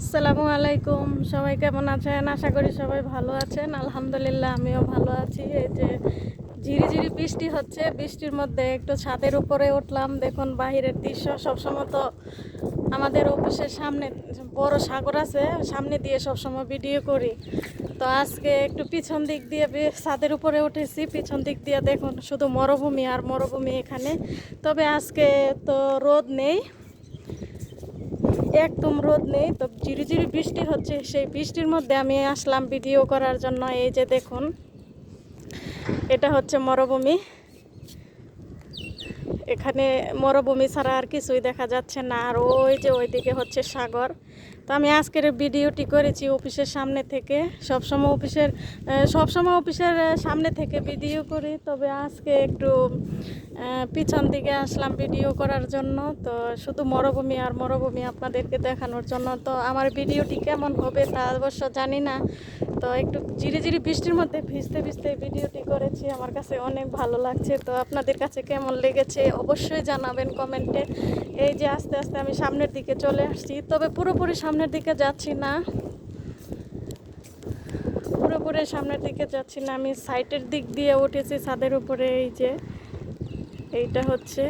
আসসালামু আলাইকুম। সবাই কেমন আছেন? আশা করি সবাই ভালো আছেন। আলহামদুলিল্লাহ, আমিও ভালো আছি। এই যে ঝিরি ঝিরি বৃষ্টি হচ্ছে। বৃষ্টির মধ্যে একটু ছাদের উপরে উঠলাম। দেখুন, বাহিরের দৃশ্য সবসময় তো আমাদের অফিসের সামনে বড় সাগর আছে। সামনে দিয়ে সবসময় ভিডিও করি। তো আজকে একটু পিছন দিক দিয়ে ছাদের উপরে উঠেছি। পিছন দিক দিয়ে দেখুন, শুধু মরুভূমি আর মরুভূমি এখানে। তবে আজকে তো রোদ নেই। একদম রোদ নেই, তো ঝিরি ঝিরি বৃষ্টি হচ্ছে। সেই বৃষ্টির মধ্যে আমি আসলাম ভিডিও করার জন্য, এই যে দেখুন, এটা হচ্ছে মরুভূমি। এখানে মরুভূমি ছাড়া আর কিছুই দেখা যাচ্ছে না। আর ওই যে ওইদিকে হচ্ছে সাগর। তো আমি আজকের ভিডিওটি করেছি অফিসের সামনে থেকে। সবসময় অফিসের সবসময় অফিসের সামনে থেকে ভিডিও করি। তবে আজকে একটু পিছন দিকে আসলাম ভিডিও করার জন্য। তো শুধু মরুভূমি আর মরুভূমি আপনাদেরকে দেখানোর জন্য। তো আমার ভিডিওটি কেমন হবে তা অবশ্য জানি না। তো একটু ঝিরি ঝিরি বৃষ্টির মধ্যে ভিজতে ভিজতে ভিডিওটি করেছি। আমার কাছে অনেক ভালো লাগছে। তো আপনাদের কাছে কেমন লেগেছে অবশ্যই জানাবেন কমেন্টে। এই যে আস্তে আস্তে আমি সামনের দিকে চলে আসছি। তবে পুরোপুরি সামনের দিকে যাচ্ছি না। পুরোপুরি সামনের দিকে যাচ্ছি না। আমি সাইটের দিক দিয়ে উঠেছি ছাদের উপরে, এই যে এইটা হচ্ছে।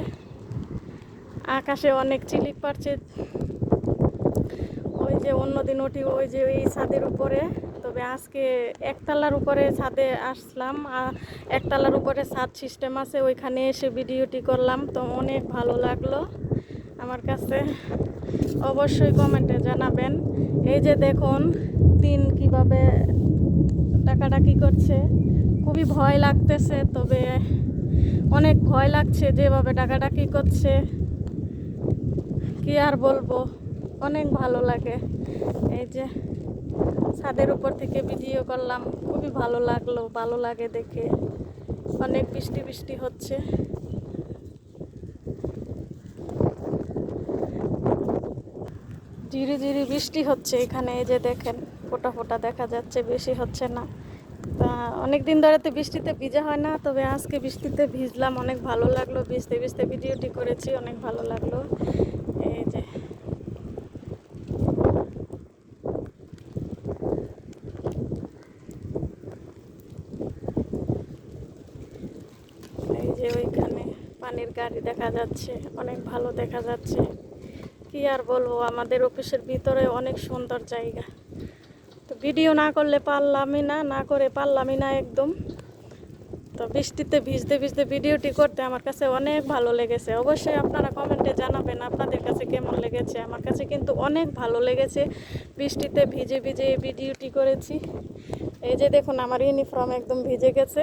আকাশে অনেক চিলিক পারছে। ওই যে অন্যদিন উঠি, ওই যে এই ছাদের উপরে। তবে আজকে একতলার উপরে ছাদে আসলাম একতলার উপরে ছাদ সিস্টেম আছে, ওইখানে এসে ভিডিওটি করলাম, তো অনেক ভালো লাগল আমার কাছে। অবশ্যই কমেন্টে জানাবেন। এই যে দেখুন দিন কীভাবে ডাকাডাকি করছে, খুবই ভয় লাগতেছে, তবে অনেক ভয় লাগছে যেভাবে ডাকাডাকি করছে। কি আর বলব, অনেক ভালো লাগে। এই যে ছাদের উপর থেকে ভিডিও করলাম। খুবই ভালো লাগল, ভালো লাগে দেখে। অনেক বৃষ্টি বৃষ্টি হচ্ছে। ঝিরি ঝিরি বৃষ্টি হচ্ছে এখানে, এই যে দেখেন, ফোটা ফোটা দেখা যাচ্ছে, বেশি হচ্ছে না। অনেক দিন ধরে তো বৃষ্টিতে ভিজা হয় না, তবে আজকে বৃষ্টিতে ভিজলাম, অনেক ভালো লাগল। ভিজতে ভিজতে ভিডিওটি করেছি, অনেক ভালো লাগল এই যে ওইখানে পানির গাড়ি দেখা যাচ্ছে, অনেক ভালো দেখা যাচ্ছে। কি আর বলব, আমাদের অফিসের ভিতরে অনেক সুন্দর জায়গা। তো ভিডিও না করলে পারলামই না না করে পারলামই না একদম। তো বৃষ্টিতে ভিজতে ভিজতে ভিডিওটি করতে আমার কাছে অনেক ভালো লেগেছে। অবশ্যই আপনারা কমেন্টে জানাবেন আপনাদের কাছে কেমন লেগেছে। আমার কাছে কিন্তু অনেক ভালো লেগেছে বৃষ্টিতে ভিজে ভিজে ভিডিওটি করেছি। এই যে দেখুন, আমার ইউনিফর্ম একদম ভিজে গেছে।